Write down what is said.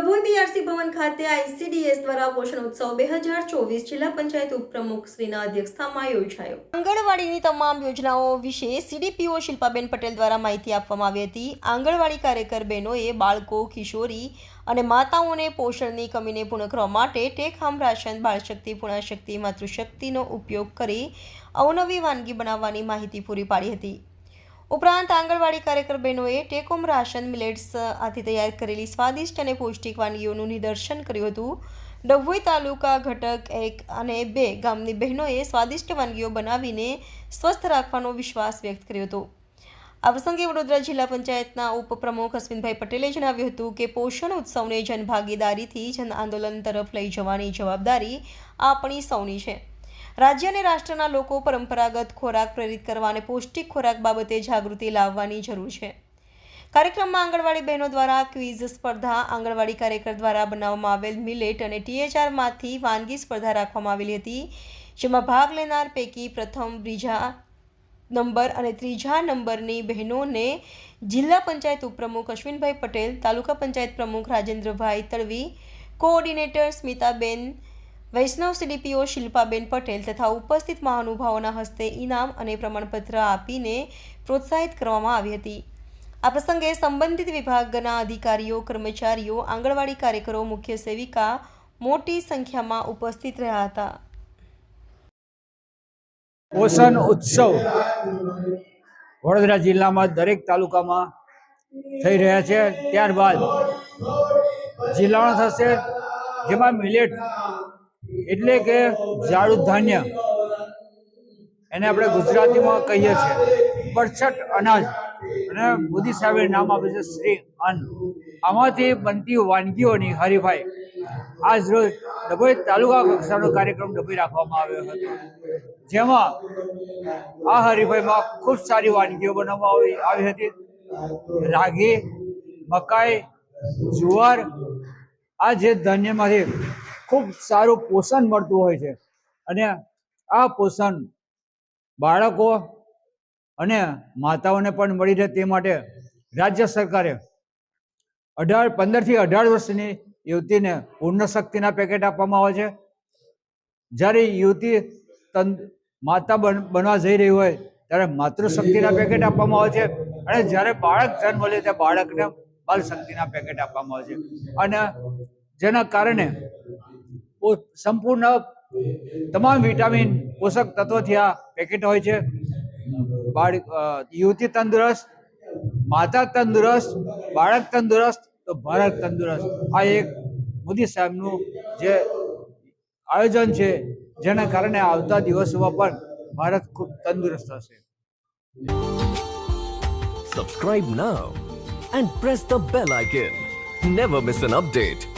Dabhoi BRC ભવન ખાતે ICDS દ્વારા પોષણ ઉત્સવ બે હજાર ચોવીસ જિલ્લા પંચાયત ઉપપ્રમુખ શ્રીના અધ્યક્ષતામાં યોજાયો. આંગણવાડીની તમામ યોજનાઓ વિશે સીડીપીઓ શિલ્પાબેન પટેલ દ્વારા માહિતી આપવામાં આવી હતી. આંગણવાડી કાર્યકર બહેનોએ બાળકો, કિશોરી અને માતાઓને પોષણની કમીને પૂર્ણ કરવા માટે ટેક હામ રાશન, બાળશક્તિ, પૂર્ણશક્તિ, માતૃશક્તિનો ઉપયોગ કરી અવનવી વાનગી બનાવવાની માહિતી પૂરી પાડી હતી. ઉપરાંત આંગણવાડી કાર્યકર બહેનોએ ટેકોમ રાશન મિલેટ્સ આથી તૈયાર કરેલી સ્વાદિષ્ટ અને પૌષ્ટિક વાનગીઓનું નિદર્શન કર્યું હતું. ડભોઈ તાલુકા ઘટક એક અને બે ગામની બહેનોએ સ્વાદિષ્ટ વાનગીઓ બનાવીને સ્વસ્થ રાખવાનો વિશ્વાસ વ્યક્ત કર્યો હતો. આ પ્રસંગે વડોદરા જિલ્લા પંચાયતના ઉપપ્રમુખ અશ્વિનભાઈ પટેલે જણાવ્યું હતું કે પોષણ ઉત્સવને જનભાગીદારીથી જન આંદોલન તરફ લઈ જવાની જવાબદારી આપણી સૌની છે. રાજ્ય અને રાષ્ટ્રના લોકો પરંપરાગત ખોરાક પ્રેરિત કરવા અને પૌષ્ટિક ખોરાક બાબતે જાગૃતિ લાવવાની જરૂર છે. કાર્યક્રમમાં આંગણવાડી બહેનો દ્વારા ક્વિઝ સ્પર્ધા આંગણવાડી કાર્યકર દ્વારા બનાવવામાં આવેલ મિલેટ અને ટીએચઆરમાંથી વાનગી સ્પર્ધા રાખવામાં આવેલી હતી, જેમાં ભાગ લેનાર પૈકી પ્રથમ, બીજા નંબર અને ત્રીજા નંબરની બહેનોને જિલ્લા પંચાયત ઉપપ્રમુખ અશ્વિનભાઈ પટેલ, તાલુકા પંચાયત પ્રમુખ રાજેન્દ્રભાઈ તળવી કોઓર્ડિનેટર સ્મિતાબેન વૈષ્ણવ સીડીપીઓ શિલ્પાબેન પટેલ તથા ઉપસ્થિત મહાનુભાવોના હસ્તે ઇનામ અને પ્રમાણપત્ર આપીને પ્રોત્સાહિત કરવામાં આવી હતી. આ પ્રસંગે સંબંધિત વિભાગના અધિકારીઓ, કર્મચારીઓ, આંગણવાડી કાર્યકરો, મુખ્ય સેવિકા મોટી સંખ્યામાં ઉપસ્થિત રહ્યા હતા. પોષણ ઉત્સવ વડોદરા જિલ્લામાં દરેક તાલુકામાં થઈ રહ્યા છે. ત્યારબાદ જિલ્લાનો થશે, જેમાં મિલેટ એટલે કે જાડુ ધાન્ય. એને આપણે ગુજરાતીમાં કહીએ છીએ. પરછટ અનાજ. અને મોદી સાહેબે નામ આપે છે શ્રી અન્ન. આમાંથી બનતી વાનગીઓની હરીફાઈ. આજ રોજ ડભોઈ તાલુકા કક્ષાનો કાર્યક્રમ ડભોઈ રાખવામાં આવ્યો હતો. જેમાં આ હરીફાઈમાં ખૂબ સારી વાનગીઓ બનાવવામાં આવી આવી હતી. રાગી, મકાઈ, જુવાર. આ જે ધાન્યમાંથી ખૂબ સારું પોષણ મળતું હોય છે. અને આ પોષણ બાળકો અને માતાઓને પણ મળી રહે તે માટે રાજ્ય સરકારે અઢાર પંદરથી અઢાર વર્ષની યુવતીને પૂર્ણ શક્તિના પેકેટ આપવામાં આવે છે. જ્યારે યુવતી તન માતા બનવા જઈ રહી હોય, ત્યારે માતૃશક્તિના પેકેટ આપવામાં આવે છે. અને જ્યારે બાળક જન્મ લે, ત્યારે બાળકને બાલ શક્તિના પેકેટ આપવામાં આવે છે. અને જેના કારણે સંપૂર્ણ તમામ વિટામિન પોષક તત્વોથી આ પેકેટ હોય છે. બાળક યુવતી તંદુરસ્ત, માતા તંદુરસ્ત, બાળક તંદુરસ્ત, તો ભારત તંદુરસ્ત. આ એક મોદી સાહેબનું જે આયોજન છે, જેના કારણે આવતા દિવસોમાં પણ ભારત ખૂબ તંદુરસ્ત હશે. Subscribe now and press the bell icon never miss an update.